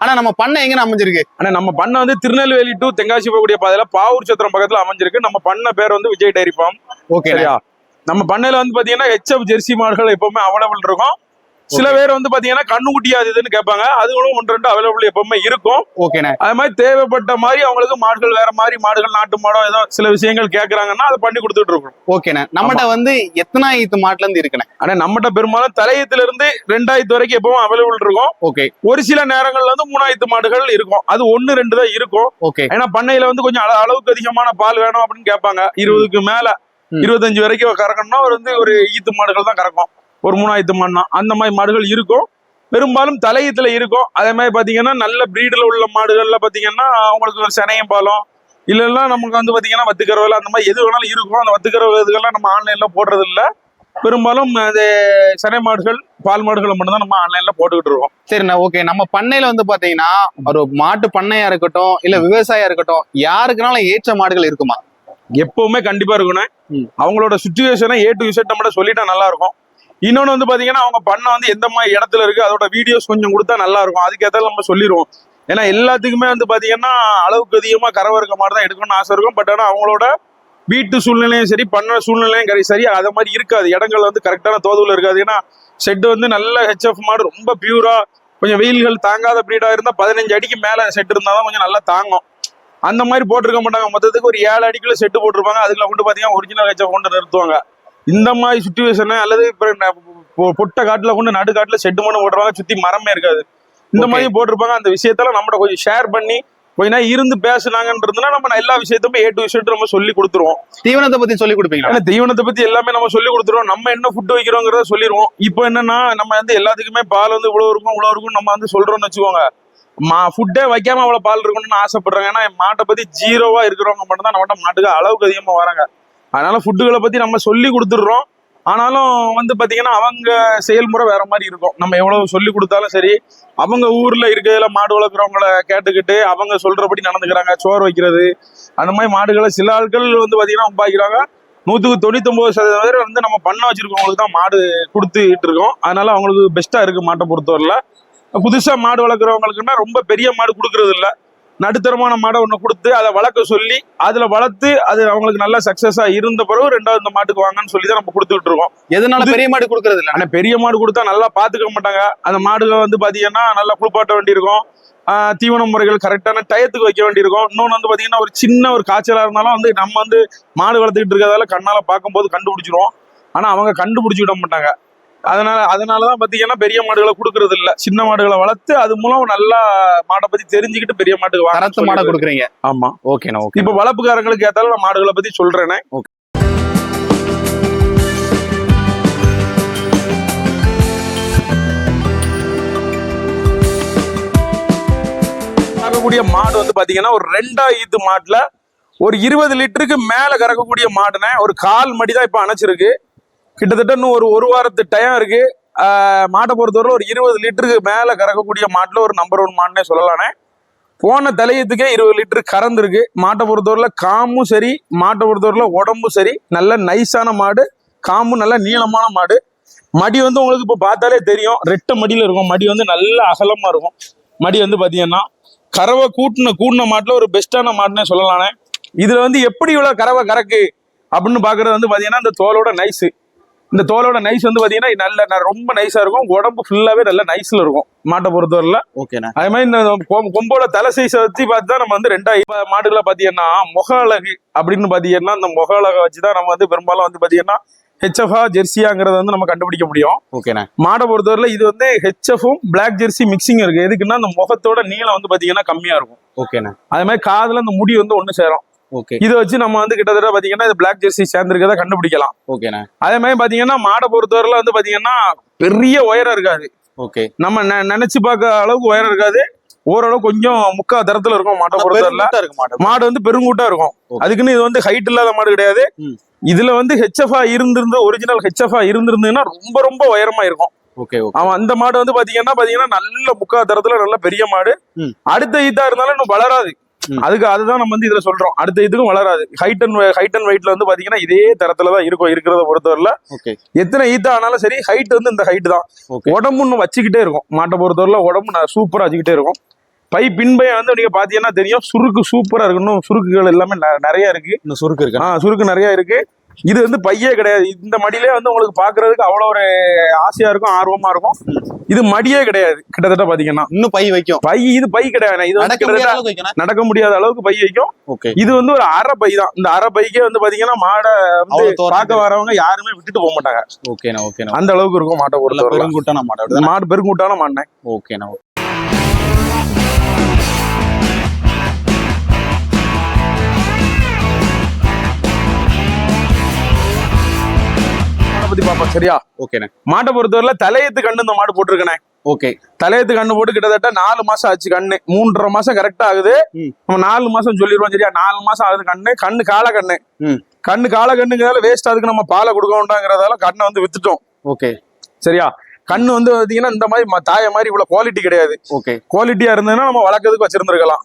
ஆனா நம்ம பண்ணை எங்க அமைஞ்சிருக்கு? அண்ணா நம்ம பண்ணை வந்து திருநெல்வேலி டு தென்காசி போகக்கூடிய பாதையில பாவூர் சத்திரம் பக்கத்துல அமைஞ்சிருக்கு. நம்ம பண்ண பேர் வந்து விஜய் டைரி ஃபார்ம். ஓகே சரியா? நம்ம பண்ணையில வந்து பாத்தீங்கன்னா ஹெச்எஃப் ஜெர்சி மாடுகள் எப்பவுமே அவைலபிள் இருக்கும். சில பேர் வந்து பாத்தீங்கன்னா கண்ணுக்குட்டி அது இதுன்னு கேட்பாங்க. அதுகளும் ஒன்று ரெண்டு அவைலபிள் எப்பவுமே இருக்கும். ஓகேண்ணே அது மாதிரி தேவைப்பட்ட மாதிரி அவங்களுக்கு மாடுகள் வேற மாதிரி மாடுகள் நாட்டு மாடோ ஏதோ சில விஷயங்கள் கேட்கறாங்கன்னா அதை பண்ணி கொடுத்துட்டு இருக்கோம் ஓகேண்ணே நம்மகிட்ட வந்து எத்தனாயிரத்து மாட்டுல இருந்து இருக்குண்ணே? ஆனா நம்மகிட்ட பெரும்பாலும் தலையத்துல இருந்து ரெண்டாயிரத்து வரைக்கும் எப்பவும் அவைலபிள் இருக்கும். ஓகே ஒரு சில நேரங்கள்ல வந்து மூணாயிரத்து மாடுகள் இருக்கும். அது ஒன்னு ரெண்டு தான் இருக்கும். ஓகே ஏன்னா பண்ணையில வந்து கொஞ்சம் அள- அளவுக்கு அதிகமான பால் வேணும் அப்படின்னு கேட்பாங்க. இருபதுக்கு மேல. இருபத்தஞ்சு வரைக்கும் கறக்கணும்னா ஒரு வந்து ஒரு ஈத்து மாடுகள் தான் கறக்கும். ஒரு மூணாயிரத்து மாடுனா அந்த மாதிரி மாடுகள் இருக்கும். பெரும்பாலும் தலையத்துல இருக்கும். அதே மாதிரி பாத்தீங்கன்னா நல்ல பிரீடுல உள்ள மாடுகள்ல பாத்தீங்கன்னா அவங்களுக்கு ஒரு சனையம் பாலம் இல்லைன்னா நமக்கு வந்து பாத்தீங்கன்னா வத்துக்கறவை அந்த மாதிரி எது வேணாலும் இருக்கும். அந்த வத்துக்கறவை இதுகள்லாம் நம்ம ஆன்லைன்ல போடுறது இல்ல பெரும்பாலும் அது சனை மாடுகள் பால் மாடுகளை மட்டும் தான் நம்ம ஆன்லைன்ல போட்டுக்கிட்டு இருக்கோம். சரிண்ணா ஓகே நம்ம பண்ணையில வந்து பாத்தீங்கன்னா ஒரு மாட்டு பண்ணையா இருக்கட்டும் இல்ல விவசாயியா இருக்கட்டும் யாருக்குனாலும் ஏற்ற மாடுகள் இருக்குமா? எப்பவுமே கண்டிப்பா இருக்கணும். அவங்களோட சுச்சுவேஷனை ஏ டு இசட் நம்மகிட்ட சொல்லிட்டா நல்லா இருக்கும். இன்னொன்னு வந்து பாத்தீங்கன்னா அவங்க பண்ண வந்து எந்த மாதிரி இடத்துல இருக்கு அதோட வீடியோஸ் கொஞ்சம் கொடுத்தா நல்லா இருக்கும். அதுக்கேற்ற நம்ம சொல்லிடுவோம் ஏன்னா எல்லாத்துக்குமே வந்து பாத்தீங்கன்னா அளவுக்கு அதிகமா கறவை இருக்க மாதிரி தான் எடுக்கணும்னு ஆசை இருக்கும். பட் ஆனா அவங்களோட வீட்டு சூழ்நிலையும் சரி பண்ண சூழ்நிலையும் கரை சரி அதை மாதிரி இருக்காது. இடங்கள் வந்து கரெக்டான தோதுவில் இருக்காது. ஏன்னா ஷெட் வந்து நல்ல ஹெச்எஃப் மாடு ரொம்ப பியூரா கொஞ்சம் வெயில்கள் தாங்காத ப்ரீடாக இருந்தா பதினஞ்சு அடிக்கு மேல செட் இருந்தாதான் கொஞ்சம் நல்லா தாங்கும். அந்த மாதிரி போட்டிருக்க மாட்டாங்க. மொத்தத்துக்கு ஒரு ஏழு அடிக்குள்ள செட்டு போட்டிருப்பாங்க. அதுக்குள்ள கொண்டு பாத்தீங்கன்னா ஒரிஜினல் ஹெச்எஃப் கொண்டு நிறுத்துவாங்க. இந்த மாதிரி சுச்சுவேஷன் அல்லது இப்ப பொட்டை காட்டுல கொண்டு நடு காட்டுல செட்டு மட்டும் போட்டுருவாங்க சுத்தி மரமே இருக்காது. இந்த. மாதிரி போட்டிருப்பாங்க அந்த விஷயத்தெல்லாம் நம்மகிட்ட கொஞ்சம் ஷேர் பண்ணி கொஞ்ச நேரம் இருந்து பேசுனாங்கன்றதுனா நம்ம எல்லா விஷயத்தையுமே ஏ டு விஷயத்தை நம்ம சொல்லி கொடுத்துருவோம். தீவனத்தை பத்தி சொல்லி கொடுப்பீங்களா? ஏன்னா தீவனத்தை பத்தி எல்லாமே நம்ம சொல்லி கொடுத்துருவோம். நம்ம என்ன ஃபுட் வைக்கிறோங்கிறத சொல்லிடுவோம் இப்போ என்னன்னா நம்ம வந்து எல்லாத்துக்குமே பால் வந்து இவ்வளவு இருக்கும் இவ்வளவு இருக்கும் நம்ம வந்து சொல்றோம்னு வச்சுக்கோங்க. மா ஃபுட்டே வைக்காம அவ்வளவு பால் இருக்கணும்னு ஆசைப்படுறாங்க ஏன்னா மாட்டை பத்தி ஜீரோவா இருக்கிறவங்க மட்டும் தான் நம்மகிட்ட மாட்டுக்கு அளவுக்கு அதிகமா வராங்க. அதனால ஃபுட்டுகளை பத்தி நம்ம சொல்லி கொடுத்துடுறோம். ஆனாலும் வந்து பாத்தீங்கன்னா அவங்க செயல்முறை வேற மாதிரி இருக்கும். நம்ம எவ்வளவு சொல்லி கொடுத்தாலும் சரி அவங்க ஊர்ல இருக்கிறதுல மாடு வளர்க்குறவங்கள கேட்டுக்கிட்டு அவங்க சொல்றபடி நடந்துக்கிறாங்க. சோறு வைக்கிறது அந்த மாதிரி மாடுகளை சில ஆட்கள் வந்து பாத்தீங்கன்னா உண்டாக்கிறாங்க நூத்துக்கு தொண்ணூத்தொம்பது சதவீதம் பேர் வந்து நம்ம பண்ண வச்சிருக்கவங்களுக்கு தான் மாடு கொடுத்துட்டு இருக்கோம். அதனால அவங்களுக்கு பெஸ்டா இருக்கு மாட்டை பொறுத்தவரையில. புதுசா மாடு வளர்க்குறவங்களுக்குன்னா ரொம்ப பெரிய மாடு கொடுக்கறது இல்லை நடுத்தரமான மாடை ஒன்று கொடுத்து அதை வளர்க்க சொல்லி அதுல வளர்த்து அது அவங்களுக்கு நல்ல சக்சஸா இருந்த பிறகு ரெண்டாவது இந்த மாட்டுக்கு வாங்கன்னு சொல்லி தான் நம்ம கொடுத்துட்டு இருக்கோம் எதனால பெரிய மாடு கொடுக்கறது இல்ல? ஆனா பெரிய மாடு கொடுத்தா நல்லா பாத்துக்க மாட்டாங்க. அந்த மாடுகள் வந்து பாத்தீங்கன்னா நல்லா குளிப்பாட்ட வேண்டியிருக்கும். தீவன முறைகள் கரெக்டான டயத்துக்கு வைக்க வேண்டியிருக்கும். இன்னொன்று வந்து பாத்தீங்கன்னா ஒரு சின்ன ஒரு காய்ச்சலா இருந்தாலும் வந்து நம்ம வந்து மாடு வளர்த்துக்கிட்டு இருக்கிறதால கண்ணால பார்க்கும்போது கண்டுபிடிச்சிருவோம். ஆனா அவங்க கண்டுபிடிச்சு விட மாட்டாங்க. அதனால அதனாலதான் பாத்தீங்கன்னா பெரிய மாடுகளை கொடுக்கறது இல்ல சின்ன மாடுகளை வளர்த்து அது மூலம் நல்லா மாடை பத்தி தெரிஞ்சுக்கிட்டு பெரிய மாட்டுக்கு தரத்து மாடை கொடுக்குறீங்க. ஆமா. ஓகேண்ணா ஓகே இப்ப வளர்ப்புக்காரங்களுக்கு ஏத்தாலும் நான் மாடுகளை பத்தி சொல்றேனே. கறக்கக்கூடிய மாடு வந்து பாத்தீங்கன்னா ஒரு ரெண்டா ஈத்து மாட்டுல ஒரு இருபது லிட்டருக்கு மேல கறக்கக்கூடிய மாடுனே ஒரு கால் மடி தான் இப்ப அணைச்சிருக்கு. கிட்டத்தட்ட இன்னும் ஒரு ஒரு வாரத்து டைம் இருக்கு. மாட்டை பொறுத்தவரை ஒரு இருபது லிட்டருக்கு மேல கறக்கக்கூடிய மாட்டுல ஒரு நம்பர் ஒன் மாடுனே சொல்லலானே. போன தலையத்துக்கே இருபது லிட்டரு கறந்துருக்கு. மாட்டை பொறுத்தவரையில் காமும் சரி மாட்டை பொறுத்தவரையில் உடம்பும் சரி நல்ல நைஸான மாடு காம்பு நல்ல நீளமான மாடு. மடி வந்து உங்களுக்கு இப்போ பார்த்தாலே தெரியும். ரெட்டை மடியில் இருக்கும். மடி வந்து நல்ல அகலமாக இருக்கும். மடி வந்து பார்த்தீங்கன்னா கறவை கூட்டின கூட்டின மாட்டில் ஒரு பெஸ்ட்டான மாட்டுனே சொல்லலானே. இதில் வந்து எப்படி இவ்வளோ கறவை கறக்கு? அப்படின்னு பார்க்குறது வந்து பார்த்தீங்கன்னா இந்த தோலோட நைஸு இந்த தோலோட நைஸ் வந்து பாத்தீங்கன்னா நல்ல ரொம்ப நைஸா இருக்கும். உடம்பு ஃபுல்லாவே நல்ல நைஸ்ல இருக்கும். மாட்டை பொறுத்தவரையில. ஓகேண்ணா அதே மாதிரி இந்த கொம்- கொம்போட தலை சைஸை வச்சு பார்த்து நம்ம வந்து இப்ப மாடுகளை பாத்தீங்கன்னா முக அழகு அப்படின்னு பாத்தீங்கன்னா இந்த முக அழகை வச்சு தான் நம்ம வந்து பெரும்பாலும் வந்து பாத்தீங்கன்னா ஹெச்எஃப்ஆ ஜெர்சியாங்கிறத வந்து நம்ம கண்டுபிடிக்க முடியும். ஓகேண்ணா மாடை பொறுத்தவரையில இது வந்து ஹெச்எஃப்பும் பிளாக் ஜெர்சி மிக்சிங் இருக்கு. எதுக்குன்னா அந்த முகத்தோட நீளம் வந்து பாத்தீங்கன்னா கம்மியா இருக்கும். ஓகேண்ணா அதே மாதிரி காதுல அந்த முடி வந்து ஒண்ணு சேரும். ஓகே. இதை வச்சு நம்ம வந்து கிட்டத்தட்ட பாத்தீங்கன்னா இது பிளாக் ஜெர்சி சேர்ந்திருக்கத கண்டுபிடிக்கலாம். ஓகேண்ணா. அதே மாதிரி பாத்தீங்கன்னா மாடை பொறுத்தவரையில வந்து பாத்தீங்கன்னா பெரிய உயரம் இருக்காது. ஓகே. நம்ம நினைச்சு பார்க்க அளவுக்கு உயரம் இருக்காது. ஓரளவு கொஞ்சம் முக்கா தரத்துல இருக்கும் மாட்டை பொறுத்தவரையில. இருக்கு மாடு. மாடு வந்து பெருங்கூட்டா இருக்கும். அதுக்குன்னு இது வந்து ஹைட் இல்லாத மாடு கிடையாது. இதுல வந்து ஹெச்எஃப்ஆ இருந்திருந்து ஒரிஜினல் ஹெச்எஃப்ஆ இருந்திருந்ததுன்னா ரொம்ப ரொம்ப உயரமா இருக்கும். ஓகே அவன் அந்த மாடு வந்து பாத்தீங்கன்னா பாத்தீங்கன்னா நல்ல முக்கா தரத்துல நல்ல பெரிய மாடு. அடுத்த ஈத்தா இருந்தாலும் இன்னும் வளராது. அதுக்கு அதுதான் நம்ம வந்து இதுல சொல்றோம். அடுத்த இதுக்கும் வளராது. ஹைட் அண்ட் ஹைட் அண்ட் வெயிட்ல வந்து பாத்தீங்கன்னா இதே தரத்துல தான் இருக்கும் இருக்கிறத பொறுத்தவரையில. ஓகே எத்தனை ஈத்தா ஆனாலும் சரி ஹைட் வந்து இந்த ஹைட் தான். உடம்பு இன்னும் வச்சுக்கிட்டே இருக்கும். மாட்டை பொறுத்தவரையில உடம்பு சூப்பரா வச்சுக்கிட்டே இருக்கும். பை பின்பை வந்து நீங்க பாத்தீங்கன்னா தெரியும். சுருக்கு சூப்பரா இருக்கு இன்னும் சுருக்குகள் எல்லாமே நிறைய இருக்கு. இன்னும் சுருக்கு இருக்கு? ஆ சுருக்கு நிறைய இருக்கு. இது வந்து பையே கிடையாது. இந்த மடியிலே வந்து உங்களுக்கு பாக்குறதுக்கு அவ்வளவு ஒரு ஆசையா இருக்கும் ஆர்வமா இருக்கும். இது மடியே கிடையாது. கிட்டத்தட்ட பாத்தீங்கன்னா. இன்னும் பை வைக்கும். பை இது பை கிடையாது. இது வந்து நடக்க முடியாத கிட்டத்தட்ட நடக்க முடியாத அளவுக்கு பை வைக்கும். இது வந்து ஒரு அரை பை தான். இந்த அரை பைக்கே வந்து பாத்தீங்கன்னா மாடை வந்து பார்க்க வரவங்க யாருமே விட்டுட்டு போக மாட்டாங்க. ஓகேண்ணா ஓகேண்ணா. அந்த அளவுக்கு இருக்கும் மாட்டை பொறுத்தவரை பெருங்குட்டான மாடு அப்படிதானே? மாடு பெருங்கூட்டான மாட்டை ஓகேண்ணா மாடை பத்தி பாப்போம் சரியா? ஓகேண்ணா மாட்டை பொறுத்தவரையில தலையத்து கண்ணு இந்த மாடு போட்டிருக்கனே ஓகே தலையத்து கண்ணு போட்டு கிட்டத்தட்ட நாலு மாசம் ஆச்சு கண்ணு. மூன்றரை மாசம் கரெக்டா ஆகுது. நம்ம நாலு மாசம் சொல்லிடுவோம் சரியா? நாலு மாசம் ஆகுது கண்ணு. கண்ணு கால கண்ணு. கண்ணு கால கண்ணுங்கிறதால வேஸ்ட் அதுக்கு நம்ம பாலை கொடுக்க வேண்டாங்கிறதால கண்ணை வந்து வித்துட்டோம். ஓகே சரியா? கண்ணு வந்து பாத்தீங்கன்னா இந்த மாதிரி தாய மாதிரி இவ்வளவு குவாலிட்டி கிடையாது. ஓகே குவாலிட்டியா இருந்ததுன்னா நம்ம வளர்க்கறதுக்கு வச்சிருந்திருக்கலாம்.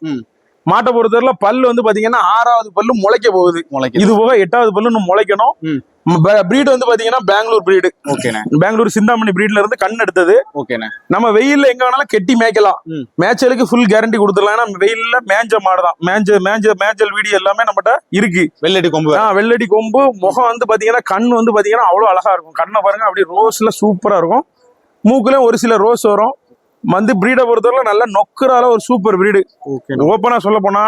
மாட்டை பொறுத்தவரையில பல்லு வந்து பாத்தீங்கன்னா ஆறாவது பல்லு முளைக்க போகுது. இது போக எட்டாவது பல்லு இன்னும் முளைக்கணும். பிரீடு வந்து பாத்தீங்கன்னா பெங்களூர் பிரீடு ஓகேண்ணா. பெங்களூர் சிந்தாமணி பிரீட்ல இருந்து கண் எடுத்தது. ஓகேண்ணா. நம்ம வெயில்ல எங்க வேணாலும் கெட்டி மேய்க்கலாம். மேய்ச்சலுக்கு ஃபுல் கேரண்டி கொடுத்துடலாம். ஏன்னா வெயில்ல மேஞ்ச மாடு தான் மேஞ்ச மேஞ்ச மேய்ச்சல் வீடியோ எல்லாமே நம்மகிட்ட இருக்கு. வெள்ளடி கொம்பு ஆ, வெள்ளடி கொம்பு முகம் வந்து பாத்தீங்கன்னா கண் வந்து பாத்தீங்கன்னா அவ்வளவு அழகா இருக்கும். கண்ணை பாருங்க அப்படியே ரோஸ்ல சூப்பரா இருக்கும். மூக்குலயும் ஒரு சில ரோஸ் வரும். வந்து பிரீடை பொறுத்தவரை நல்ல நொக்கரால ஒரு சூப்பர் பிரீடு ஓப்பனா சொல்ல போனா.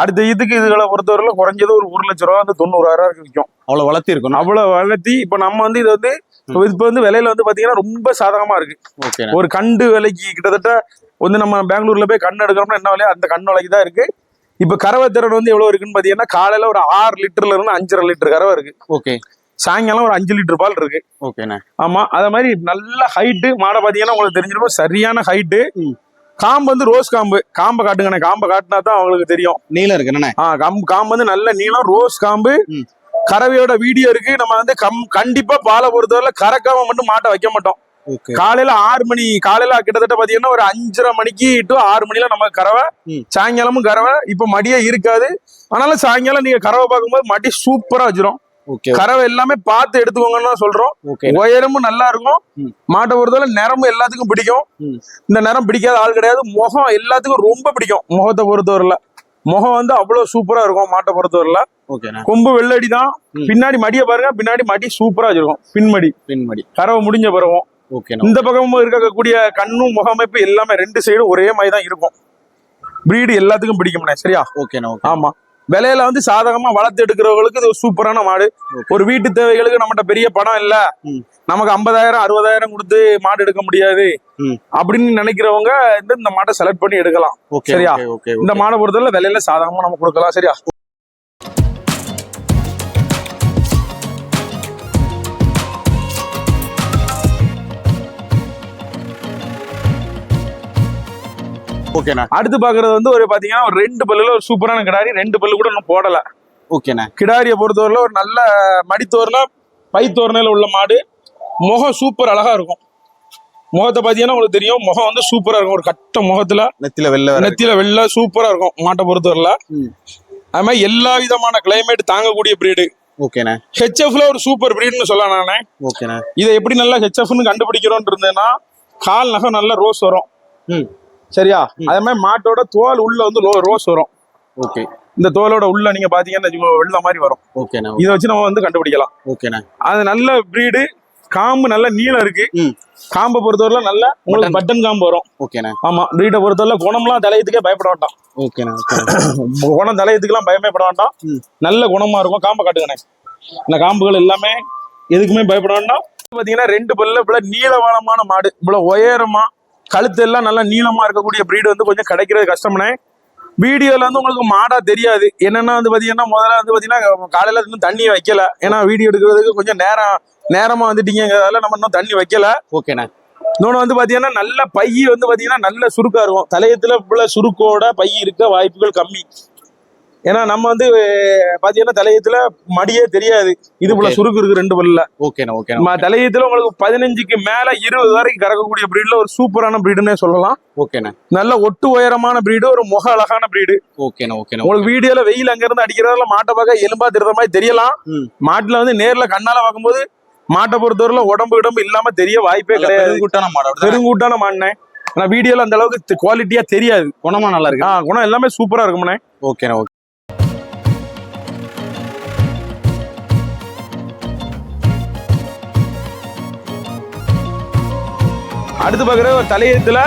அடுத்த இதுக்கு இதுகளை பொறுத்தவரையில குறைஞ்சது ஒரு ஒரு லட்ச ரூபா வந்து தொண்ணூறாயிரம் ரூபாய்க்கு விற்கும் அவ்வளவு வளர்த்தி இருக்கணும். அவ்வளவு வளர்த்தி இப்ப நம்ம வந்து இது வந்து இப்ப வந்து விலையில வந்து பாத்தீங்கன்னா ரொம்ப சாதகமா இருக்கு. ஒரு கண்டு விலைக்கு கிட்டத்தட்ட வந்து நம்ம பெங்களூர்ல போய் கண்ணு எடுக்கிறோம்னா என்ன விலையோ அந்த கண்ணு விலைக்கு தான் இருக்கு. இப்ப கறவை திறன் வந்து எவ்வளவு இருக்குன்னு பாத்தீங்கன்னா காலையில ஒரு ஆறு லிட்டர்ல இருந்து அஞ்சரை லிட்டர் கறவை இருக்கு. ஓகே. சாயங்காலம் ஒரு அஞ்சு லிட்டர் பால் இருக்கு. ஓகேண்ணா. ஆமா அத மாதிரி நல்ல ஹைட்டு மாடை பாத்தீங்கன்னா உங்களுக்கு தெரிஞ்சிருக்கும் சரியான ஹைட்டு. காம்பு வந்து ரோஸ் காம்பு. காம்பை காட்டுங்கண்ணே காம்பை காட்டினா தான் அவங்களுக்கு தெரியும். நீளம் இருக்குண்ணே ஆ காம்பு காம்பு வந்து நல்ல நீளம் ரோஸ் காம்பு. கறவையோட வீடியோ இருக்கு. நம்ம வந்து கம் கண்டிப்பா பாலை பொறுத்தவரை கறக்காம மட்டும் மாட்டை வைக்க மாட்டோம். காலையில ஆறு மணி காலையில கிட்டத்தட்ட பாத்தீங்கன்னா ஒரு அஞ்சரை மணிக்கு டு ஆறு மணில நம்ம கறவை. சாயங்காலமும் கறவை. இப்ப மடியே இருக்காது. ஆனாலும் சாயங்காலம் நீங்க கறவை பார்க்கும்போது மடி சூப்பரா வச்சிரும். கறவை எல்லாமே பார்த்து எடுத்துக்கோங்கன்னு சொல்றோம். உயரமும் நல்லா இருக்கும். மாட்டை பொறுத்தவரை நிறமும் எல்லாத்துக்கும் பிடிக்கும். இந்த நிறம் பிடிக்காத ஆள் கிடையாது. முகம் எல்லாத்துக்கும் ரொம்ப பிடிக்கும். முகத்தை பொறுத்தவரையில. முகம் வந்து அவ்வளவு சூப்பரா இருக்கும் மாட்டை பொறுத்தவரையில. கொம்பு வெள்ளடி தான். பின்னாடி மடியை பாருங்க. பின்னாடி மடி சூப்பரா வச்சிருக்கும். பின்மடி. பின்மடி. கறவை முடிஞ்ச பிறகும். இந்த பக்கமும் இருக்கக்கூடிய கண்ணும் முகமைப்பு எல்லாமே ரெண்டு சைடும் ஒரே மாதிரி தான் இருக்கும். பிரீடு எல்லாத்துக்கும் பிடிக்கும்ண்ணே. சரியா? ஓகேண்ணா ஓகே. ஆமா. விலையில வந்து சாதகமா வளர்த்து எடுக்கிறவங்களுக்கு இது சூப்பரான மாடு. ஒரு வீட்டு தேவைகளுக்கு நம்மகிட்ட பெரிய பணம் இல்ல. நமக்கு ஐம்பதாயிரம் அறுபதாயிரம் கொடுத்து மாடு எடுக்க முடியாது. அப்படின்னு நினைக்கிறவங்க இந்த இந்த மாட்டை செலக்ட் பண்ணி எடுக்கலாம் சரியா? இந்த மாடை பொறுத்தவரை விலையில சாதகமா நம்ம கொடுக்கலாம் சரியா ஓகேண்ணா. அடுத்து பாக்குறது வந்து ஒரு பாத்தீங்கன்னா ஒரு ரெண்டு பல்லுல ஒரு சூப்பரான கிடாரி. ரெண்டு பல்லு கூட இன்னும் போடல. ஓகேண்ணா. கிடாரியை பொறுத்தவரையில ஒரு நல்ல மடித்தோரணை பைத்தோரணையில உள்ள மாடு. முகம் சூப்பர் அழகா இருக்கும். முகத்தை பாத்தீங்கன்னா உங்களுக்கு தெரியும். முகம் வந்து சூப்பரா இருக்கும். ஒரு கட்ட முகத்துல. நெத்தில வெள்ளை வேற நெத்தியில வெள்ளை சூப்பரா இருக்கும். மாட்டை பொறுத்தவரையில. ம். அது மாதிரி எல்லா விதமான கிளைமேட் தாங்கக்கூடிய பிரீடு ஓகேண்ணா. ஹெச்எஃப்ல ஒரு சூப்பர் பிரீடுன்னு சொல்லலாம் நானே. ஓகேண்ணா. இதை எப்படி நல்லா ஹெச்எஃப்னு கண்டுபிடிக்கிறோம் இருந்தேன்னா கால் நகம் நல்ல ரோஸ் வரும். ம். சரியா. அதே மாதிரி மாட்டோட தோல் உள்ள வந்து ரோஸ் வரும். ஓகே. இந்த தோலோட உள்ள நீங்க பாத்தீங்கன்னா வெள்ளை மாதிரி வரும். ஓகேண்ணா இதை வச்சு நம்ம வந்து கண்டுபிடிக்கலாம். ஓகேண்ணா. அது நல்ல பிரீடு காம்பு நல்ல நீளம் இருக்கு. காம்பை பொறுத்தவரை நல்ல உங்களுக்கு. பட்டன். காம்பு வரும். ஓகேண்ணா. ஆமா பிரீடை பொறுத்தவரை குணம்லாம் தலையத்துக்கே பயப்பட வேண்டாம். ஓகேண்ணா குணம் தலையத்துக்குலாம் பயமே பட வேண்டாம். நல்ல குணமா இருக்கும். காம்பை காட்டுங்கண்ணே. இந்த காம்புகள் எல்லாமே எதுக்குமே பயப்பட வேண்டாம். பாத்தீங்கன்னா ரெண்டு பல்ல இவ்வளவு நீளவானமான மாடு. இவ்வளவு உயரமா கழுத்து எல்லாம் நல்லா நீளமா இருக்கக்கூடிய பிரீடு வந்து கொஞ்சம் கிடைக்கிறது கஷ்டம்னே. வீடியோல வந்து உங்களுக்கு மாடா தெரியாது. என்னன்னா வந்து பாத்தீங்கன்னா முதல்ல வந்து பாத்தீங்கன்னா காலையில இன்னும் தண்ணி வைக்கல. ஏன்னா வீடியோ எடுக்கிறதுக்கு கொஞ்சம் நேரம் நேரமா வந்துட்டீங்கிறதால நம்ம இன்னும் தண்ணி வைக்கல. ஓகேண்ணா. இன்னொன்று வந்து பாத்தீங்கன்னா நல்ல பை வந்து பாத்தீங்கன்னா நல்ல சுருக்கா இருக்கும். தலையத்துல இவ்வளவு சுருக்கோட பை இருக்க வாய்ப்புகள் கம்மி. ஏன்னா நம்ம வந்து பாத்தீங்கன்னா தலையத்துல மடியே தெரியாது. இது போல. சுருக்கு இருக்கு ரெண்டு பல்ல ஓகேண்ணா நம்ம தலையத்துல உங்களுக்கு பதினஞ்சுக்கு மேல இருபது வரைக்கும் கறக்கக்கூடிய பிரீட்ல ஒரு சூப்பரான பிரீடுன்னே சொல்லலாம். ஓகேண்ணா நல்ல ஒட்டு உயரமான பிரீடு ஒரு முக அழகான பிரீடு ஓகேண்ணா ஓகேண்ணா உங்களுக்கு வீடியோல வெயில் அங்க இருந்து அடிக்கிறதால மாட்டை பார்க்க எலும்பா தெரிற மாதிரி தெரியலாம். மாட்டுல வந்து நேர்ல கண்ணால பார்க்கும்போது மாட்டை பொறுத்தவரையில உடம்பு இடம்பு இல்லாம தெரிய வாய்ப்பே கிடையாது. பெருங்குட்டான மாடு பெருங்கூட்டான மாடினேன் ஆனா வீடியோல அந்த அளவுக்கு குவாலிட்டியா தெரியாது. குணமா நல்லா இருக்கு. குணம் எல்லாமே சூப்பரா இருக்கும்ண்ணே. ஓகேண்ணா ஓகே அடுத்து பாக்குற ஒரு தலையத்துல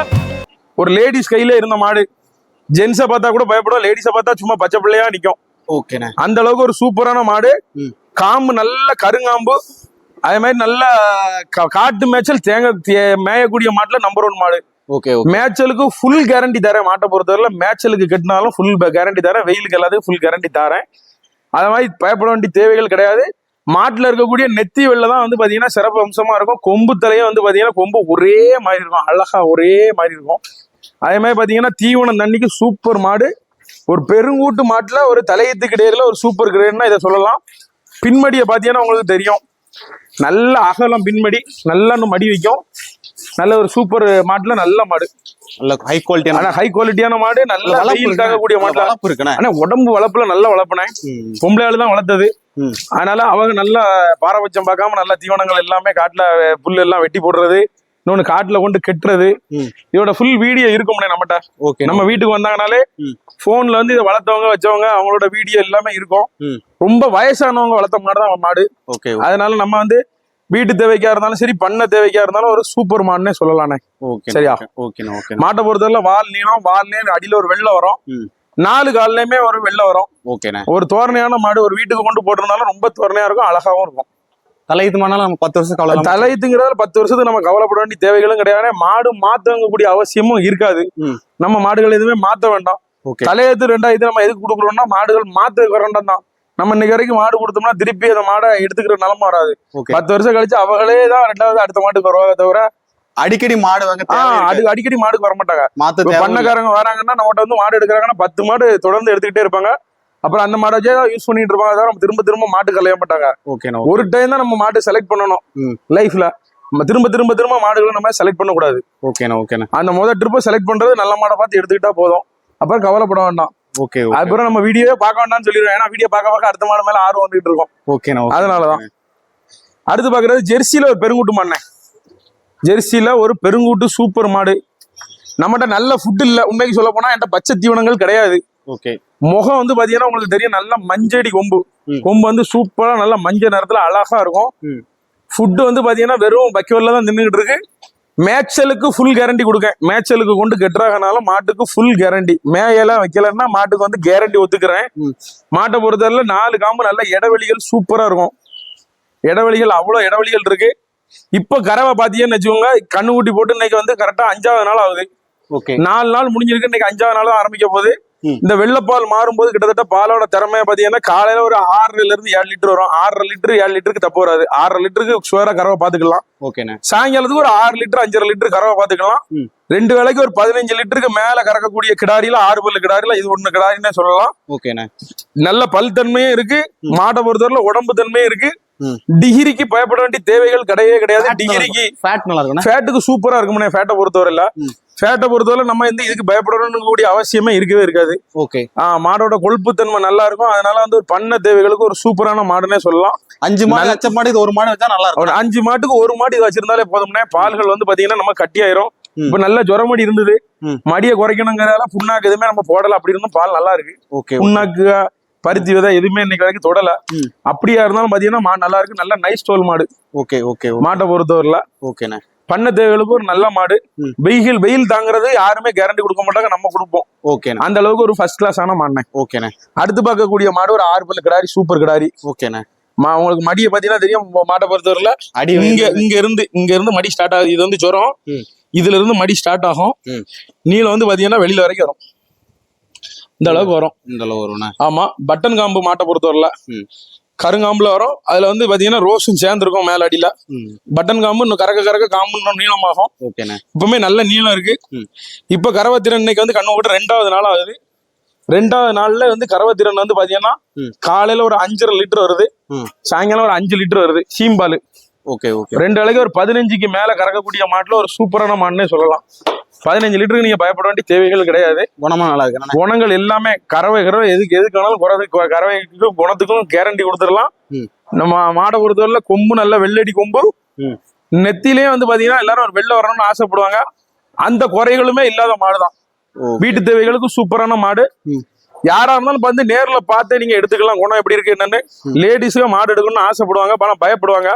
ஒரு லேடிஸ் கையில இருந்த மாடு. ஜென்ஸை பார்த்தா கூட பயப்படும் லேடிஸை பார்த்தா சும்மா பச்சை பிள்ளையா நிக்கும். ஓகேண்ணா அந்த அளவுக்கு ஒரு சூப்பரான மாடு. காம்பு நல்ல கருங்காம்பு. அதே மாதிரி நல்ல காட்டு மேய்ச்சல் தேங்க மேயக்கூடிய மாட்டுல நம்பர் ஒன் மாடு. ஓகே ஓகே மேய்ச்சலுக்கு ஃபுல் கேரண்டி தரேன். மாட்டை பொறுத்தவரையில மேய்ச்சலுக்கு கட்டினாலும் ஃபுல் கேரண்டி தரேன். வெயிலுக்கு எல்லாத்துக்கும் ஃபுல் கேரண்டி தரேன். அது மாதிரி பயப்பட வேண்டிய தேவைகள் கிடையாது. மாட்டுல இருக்கக்கூடிய நெத்தி வெள்ள தான் வந்து பாத்தீங்கன்னா சிறப்பு அம்சமா இருக்கும். கொம்பு தலையே வந்து பாத்தீங்கன்னா கொம்பு ஒரே மாதிரி இருக்கும். அழகா ஒரே மாதிரி இருக்கும். அதே மாதிரி பாத்தீங்கன்னா தீவனம் தண்ணிக்கு சூப்பர் மாடு. ஒரு பெருங்கூட்டு மாட்டுல ஒரு தலையத்துக்கு இடையில ஒரு சூப்பர் கிரேட்னா இதை சொல்லலாம். பின்மடியை பாத்தீங்கன்னா உங்களுக்கு தெரியும். நல்ல அகலம் பின்மடி நல்லா இன்னும் மடி வைக்கும். நல்ல ஒரு சூப்பர் மாட்டுல நல்ல மாடு. நல்ல ஹை குவாலிட்டியான ஹை குவாலிட்டியான மாடு நல்ல வெயில் தாக்கக்கூடிய மாட்டுல வளர்ப்பு இருக்குண்ணே. ஆனா உடம்பு வளர்ப்புல நல்ல வளர்ப்புனேன் ம். பொம்பளை ஆளு தான் வளர்த்தது. அதனால அவங்க நல்ல பாரபட்சம் பார்க்காம நல்ல தீவனங்கள் எல்லாமே காட்டுல புல்லு எல்லாம் வெட்டி போடுறது இன்னொன்னு காட்டுல கொண்டு கெட்டுறது. இதோட ஃபுல் வீடியோ இருக்கும்னே நம்மகிட்ட ஓகே நம்ம வீட்டுக்கு வந்தாங்கனாலே. போன்ல வந்து இதை வளர்த்தவங்க வச்சவங்க அவங்களோட வீடியோ எல்லாமே இருக்கும். ரொம்ப வயசானவங்க வளர்த்த மாடு தான் மாடு ஓகே அதனால நம்ம வந்து வீட்டு தேவைக்கா இருந்தாலும் சரி பண்ண தேவைக்கா இருந்தாலும் ஒரு சூப்பர் மாடுனே சொல்லலானே ஓகே சரியா? ஓகேண்ணா ஓகே மாட்டை பொறுத்தவரை வால் நீளம் வால் நீளம் அடியில ஒரு வெள்ளை வரும். நாலு கால்லையுமே ஒரு வெள்ளை வரும். ஓகேண்ணே. ஒரு தோரணையான மாடு ஒரு வீட்டுக்கு கொண்டு போட்டிருந்தாலும் ரொம்ப தோரணையா இருக்கும் அழகாவும் இருக்கும். தலையத்து மானாலும் நம்ம பத்து வருஷம் கவலை தலையத்துங்கிறதுல பத்து வருஷத்துக்கு நம்ம கவலைப்பட வேண்டிய தேவைகளும் கிடையாது. மாடு மாத்தவங்கக்கூடிய அவசியமும் இருக்காது. நம்ம மாடுகள் எதுவுமே மாத்த வேண்டாம். தலையத்து ரெண்டாயிரத்து நம்ம எதுக்கு கொடுக்குறோம்னா மாடுகள் மாத்துக்கு வேண்டாம் தான். நம்ம இன்னைக்கு வரைக்கும் மாடு கொடுத்தோம்னா திருப்பி அந்த மாடை எடுத்துக்கிற நிலம வராது. பத்து வருஷம் கழிச்சு அவங்களே தான் ரெண்டாவது அடுத்த மாட்டுக்கு வருவாங்க தவிர அடிக்கடி மாடு வாங்க அடி அடிக்கடி மாடுக்கு வர மாட்டாங்க மாத்த. பண்ணக்காரங்க வராங்கன்னா நம்மகிட்ட வந்து மாடு எடுக்கிறாங்கன்னா பத்து மாடு தொடர்ந்து எடுத்துக்கிட்டே இருப்பாங்க. அப்புறம் அந்த மாடை யூஸ் பண்ணிட்டு இருப்பாங்க. தவிர நம்ம திரும்ப திரும்ப மாட்டு கலைய மாட்டாங்க. ஓகேண்ணா ஒரு டைம் தான் நம்ம மாட்டு செலக்ட் பண்ணணும். லைஃப்ல நம்ம திரும்ப திரும்ப திரும்ப மாடுகளை நம்ம செலக்ட் பண்ணக்கூடாது. ஓகேண்ணா ஓகேண்ணா அந்த முதல் ட்ரிப்பை செலக்ட் பண்றது நல்ல மாடை பார்த்து எடுத்துக்கிட்டா போதும். அப்புறம் கவலைப்பட வேண்டாம். ஓகே ஓகே அதுக்கப்புறம் நம்ம வீடியோவே பார்க்க வேண்டாம்னு சொல்லிடுவோம் ஏன்னா வீடியோ பார்க்க பார்க்க அடுத்த மாடு மேல ஆர்வம் வந்துட்டு இருக்கும். ஓகேண்ணா ஓகே. அதனாலதான். அடுத்து பாக்குறது ஜெர்சியில ஒரு பெருங்குட்டு மாடுனே ஜெர்சியில ஒரு பெருங்குட்டு சூப்பர் மாடு. நம்மகிட்ட நல்ல ஃபுட் இல்ல. உண்மைக்கு சொல்ல போனா என்கிட்ட பச்சை தீவனங்கள் கிடையாது. ஓகே. முகம் வந்து பாத்தீங்கன்னா உங்களுக்கு தெரியும் நல்ல மஞ்சடி கொம்பு. கொம்பு வந்து சூப்பரா நல்ல மஞ்சள் நிறத்துல அழகா இருக்கும். ஃபுட்டு வந்து பாத்தீங்கன்னா வெறும் பக்கிவல்ல தான் தின்னுகிட்டு இருக்கு. மேய்ச்சலுக்கு ஃபுல் கேரண்டி கொடுக்கேன். மேய்ச்சலுக்கு கொண்டு கெட்டுறாங்கனாலும் மாட்டுக்கு ஃபுல் கேரண்டி மேயெல்லாம் வைக்கலன்னா மாட்டுக்கு வந்து கேரண்டி ஒத்துக்கிறேன். மாட்டை பொறுத்தவரையில நாலு காம்பு நல்ல இடைவெளிகள் சூப்பரா இருக்கும். இடைவெளிகள் அவ்வளோ இடைவெளிகள் இருக்கு. இப்போ கறவை பாத்தீங்கன்னு வச்சுக்கோங்க கண்ணு ஊட்டி போட்டு இன்னைக்கு வந்து கரெக்டா அஞ்சாவது நாள் ஆகுது. ஓகே. நாலு நாள் முடிஞ்சிருக்கு இன்னைக்கு அஞ்சாவது நாள் தான் ஆரம்பிக்க போகுது. இந்த வெள்ளைப்பால் மாறும்போது கிட்டத்தட்ட பாலோட திறமையை பாத்தீங்கன்னா காலையில ஒரு ஆறரைல இருந்து ஏழு லிட்டர் வரும். ஆறரை லிட்டர் ஏழு லிட்டருக்கு தப்பு வராது. ஆறரை லிட்டருக்கு சுவரா கறவை பாத்துக்கலாம். ஓகேண்ணா. சாயங்காலத்துக்கு ஒரு ஆறு லிட்டர் அஞ்சரை லிட்டர் கறவை பாத்துக்கலாம். ரெண்டு வேளைக்கு ஒரு பதினஞ்சு லிட்டருக்கு மேல கறக்கக்கூடிய கிடாரியில ஆறு பல்லு கிடாரியில இது ஒண்ணு கிடாரின்னே சொல்லலாம். ஓகேண்ணா. நல்ல பல் தன்மையும் இருக்கு. மாட்டை பொறுத்தவரையில உடம்பு தன்மையும் இருக்கு. டிகிரிக்கு பயப்பட வேண்டிய தேவைகள் கிடையவே கிடையாது. டிகிரிக்கு ஃபேட் நல்லா இருக்குண்ணா ஃபேட்டுக்கு சூப்பரா இருக்கும்னே ஃபேட்டை பொறுத்தவரையில. ஃபேட்டை பொறுத்தவரை நம்ம வந்து இதுக்கு பயப்படணும்னு கூடிய அவசியமே இருக்கவே இருக்காது. ஓகே. ஆஹ் மாடோட கொழுப்புத்தன்மை நல்லா இருக்கும். அதனால வந்து ஒரு பண்ண தேவைகளுக்கு ஒரு சூப்பரான மாடுனே சொல்லலாம். அஞ்சு மாடு அச்ச மாடு இது ஒரு மாடு வச்சா நல்லா இருக்கும். அஞ்சு மாட்டுக்கு ஒரு மாடு இது வச்சிருந்தாலே போதும்னே. பால்கள் வந்து பாத்தீங்கன்னா நம்ம கட்டியாயிரும். ம். இப்ப நல்ல ஜுரமடி இருந்தது. மடியை குறைக்கணுங்கிறதால புண்ணாக்கு எதுவுமே நம்ம போடல அப்படி இருந்தும் பால் நல்லா இருக்கு. புண்ணாக்கு பருத்தி விதை எதுவுமே இன்னைக்கு வரைக்கும் தொடல. அப்படியா இருந்தாலும் பாத்தீங்கன்னா மாடு நல்லா இருக்கு. நல்ல நைஸ் தோல் மாடு. ஓகே ஓகே மாட்டை பொறுத்தவரையில. ஓகேண்ணா. பண்ண தேவைகளுக்கு ஒரு நல்ல மாடு. வெயில் வெயில் தாங்குறது யாருமே கேரண்டி கொடுக்க மாட்டாங்க. நம்ம கொடுப்போம். ஓகேண்ணா. அந்த அளவுக்கு ஒரு ஃபர்ஸ்ட் கிளாஸ் ஆன மாடுனே ஓகேண்ணா. அடுத்து பார்க்கக்கூடிய மாடு ஒரு ஆறு பல்லு கிடாரி சூப்பர் கிடாரி. ஓகேண்ணா. மா- உங்களுக்கு மடியை பாத்தீங்கன்னா தெரியும். மாட்டை பொறுத்தவரையில அடி இங்க இங்க இருந்து இங்க இருந்து மடி ஸ்டார்ட் ஆகுது. இது வந்து ஜுரம். இதுல இருந்து மடி ஸ்டார்ட் ஆகும். நீளம் வந்து பாத்தீங்கன்னா வெளியில வரைக்கும் வரும். இந்த அளவுக்கு வரும். இந்த அளவு வரும்ண்ணா ஆமா பட்டன் காம்பு மாட்டை பொறுத்தவரையில ம். கருங்காம்புல வரும். அதுல வந்து பாத்தீங்கன்னா ரோஸும் சேர்ந்துருக்கும் மேல அடியில. பட்டன் காம்பு இன்னும் கறக்க கறக்க காம்பு நீளமாகும். இப்பவுமே நல்ல நீளம் இருக்கு. இப்ப கரவத்திரன் இன்னைக்கு வந்து கண்ணு விட்டு ரெண்டாவது நாள் ஆகுது ரெண்டாவது நாள்ல வந்து கறவை திறன் வந்து பாத்தீங்கன்னா. காலையில ஒரு அஞ்சரை லிட்டர் வருது. சாயங்காலம் ஒரு அஞ்சு லிட்டர் வருது. சீம்பால். Okay okay. ரெண்டு வேளைக்கு ஒரு பதினஞ்சுக்கு மேல கறக்கக்கூடிய மாட்டுல ஒரு சூப்பரான மாடுனே சொல்லலாம். பதினஞ்சு லிட்டருக்கு நீங்க பயப்பட வேண்டிய தேவைகள் கிடையாது. குணமா நல்லா இருக்கு. குணங்கள் எல்லாமே கறவை கறவை எதுக்கு எதுக்கு வேணாலும் குறதுக்கு கறவைக்கும் குணத்துக்கும் கேரண்டி கொடுத்துடலாம். நம்ம மாடை பொறுத்தவரையில கொம்பு நல்ல வெள்ளடி கொம்பு. ம். நெத்திலே வந்து பாத்தீங்கன்னா எல்லாரும் ஒரு வெள்ளை வரணும்னு ஆசைப்படுவாங்க. அந்த குறைகளுமே இல்லாத மாடுதான் வீட்டு தேவைகளுக்கு சூப்பரான மாடு. யாரா இருந்தாலும் வந்து நேர்ல பார்த்தே நீங்க எடுத்துக்கலாம். குணம் எப்படி இருக்கு என்னன்னு. லேடிஸுக்கு மாடு எடுக்கணும்னு ஆசைப்படுவாங்க. பணம் பயப்படுவாங்க.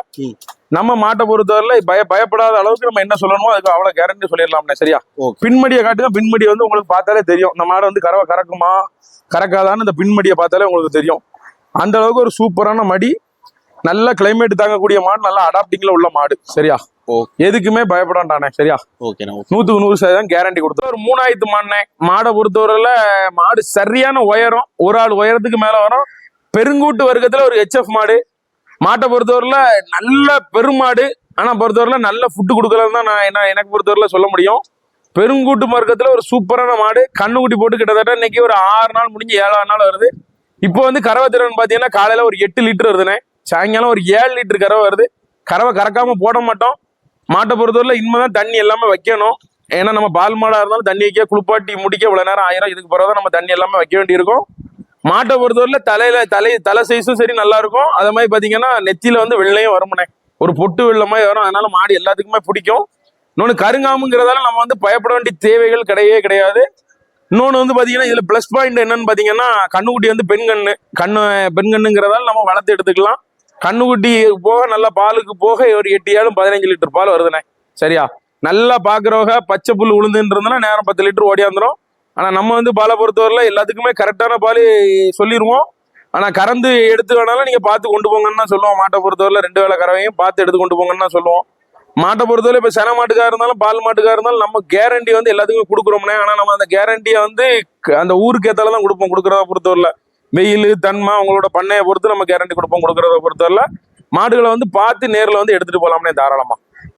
நம்ம மாட்டை பொறுத்தவரையில பய பயப்படாத அளவுக்கு நம்ம என்ன சொல்லணுமோ அதுக்கு அவ்வளவு கேரண்டி சொல்லிடலாம்னே சரியா. பின்மடியை காட்டுங்க பின்மடி வந்து உங்களுக்கு பார்த்தாலே தெரியும். இந்த மாடு வந்து கறவை கறக்குமா கறக்காதான்னு இந்த பின்மடியை பார்த்தாலே உங்களுக்கு தெரியும். அந்த அளவுக்கு ஒரு சூப்பரான மடி நல்ல கிளைமேட் தாங்கக்கூடிய மாடு நல்ல அடாப்டிங்ல உள்ள மாடு சரியா. எதுக்குமே பயப்படாண்டானே சரியா? நூத்துக்கு நூறு சதவீதம் கேரண்டி கொடுத்தோம். ஒரு மூணாயிரத்து மாடுனே மாடை பொறுத்தவரையில மாடு சரியான உயரம் ஒரு ஆள் உயரத்துக்கு மேல வரும். பெருங்கூட்டு வர்க்கத்துல ஒரு ஹெச்எஃப் மாடு மாட்டை பொறுத்தவரையில் நல்ல பெருமாடு. ஆனால் பொறுத்தவரையில் நல்ல ஃபுட்டு கொடுக்கலன்னு தான் நான் என்ன எனக்கு பொறுத்தவரையில் சொல்ல முடியும். பெருங்கூட்டு மார்க்கத்தில் ஒரு சூப்பரான மாடு. கண்ணுக்குட்டி போட்டு கிட்டத்தட்ட இன்னைக்கு ஒரு ஆறு நாள் முடிஞ்சு ஏழாறு நாள் வருது. இப்போ வந்து கறவை திறன் பார்த்தீங்கன்னா காலையில் ஒரு எட்டு லிட்டர் வருதுண்ணே. சாயங்காலம் ஒரு ஏழு லிட்டர் கறவை வருது. கறவை கறக்காமல் போட மாட்டோம். மாட்டை பொறுத்தவரையில் இனிமே தான் தண்ணி எல்லாமே வைக்கணும். ஏன்னா நம்ம பால் மாடாக இருந்தாலும் தண்ணி வைக்க குளிப்பாட்டி முடிக்க இவ்வளோ நேரம் ஆயிரம். இதுக்கு பிறகு நம்ம தண்ணி எல்லாமே வைக்க வேண்டியிருக்கும். மாட்டை பொறுத்தவரையில தலையில தலை தலை சைஸும் சரி நல்லா இருக்கும். அதே மாதிரி பார்த்தீங்கன்னா நெத்தியில வந்து வெள்ளையும் வருமுனே ஒரு பொட்டு வெள்ளை மாதிரி வரும். அதனால மாடு எல்லாத்துக்குமே பிடிக்கும். இன்னொன்று கருங்காமுங்கிறதால நம்ம வந்து பயப்பட வேண்டிய தேவைகள் கிடையவே கிடையாது. இன்னொன்று வந்து பார்த்தீங்கன்னா இதில் ப்ளஸ் பாயிண்ட் என்னன்னு பார்த்தீங்கன்னா கண்ணுக்குட்டி வந்து பெண் கண்ணு கண்ணு பெண் கண்ணுங்கிறதால நம்ம வளர்த்து எடுத்துக்கலாம். கண்ணுக்குட்டி போக நல்லா பாலுக்கு போக ஒரு எட்டு ஏழும் பதினஞ்சு லிட்டர் பால் வருதுண்ணே. சரியா? நல்லா பார்க்குறவங்க பச்சை புல் உளுந்துன்னு இருந்தோம்னா நேரம் பத்து லிட்டர் ஓடியாந்துரும். ஆனால் நம்ம வந்து பாலை பொறுத்தவரையில் எல்லாத்துக்குமே கரெக்டான பால் சொல்லிடுவோம் ஆனால் கறந்து எடுத்து வேணாலும் நீங்கள் பார்த்து கொண்டு போங்கன்னு தான் சொல்லுவோம். மாட்டை பொறுத்தவரையில் ரெண்டு வேலை கறவையும் பார்த்து எடுத்து கொண்டு போங்கன்னு தான் சொல்லுவோம். மாட்டை பொறுத்தவரை இப்போ சென மாட்டுக்காக இருந்தாலும் பால் மாட்டுக்காக இருந்தாலும் நம்ம கேரண்டி வந்து எல்லாத்துக்குமே கொடுக்குறோம்னே. ஆனால் நம்ம அந்த கேரண்டியை வந்து அந்த ஊருக்கு ஏற்றால தான் கொடுப்போம் கொடுக்குறத பொறுத்தவரையில. வெயில் தன்மை உங்களோட பண்ணையை பொறுத்து நம்ம கேரண்டி கொடுப்போம் கொடுக்குறத பொறுத்தவரையில். மாடுகளை வந்து பார்த்து நேரில் வந்து எடுத்துகிட்டு போகலாம்னே தாராளமாக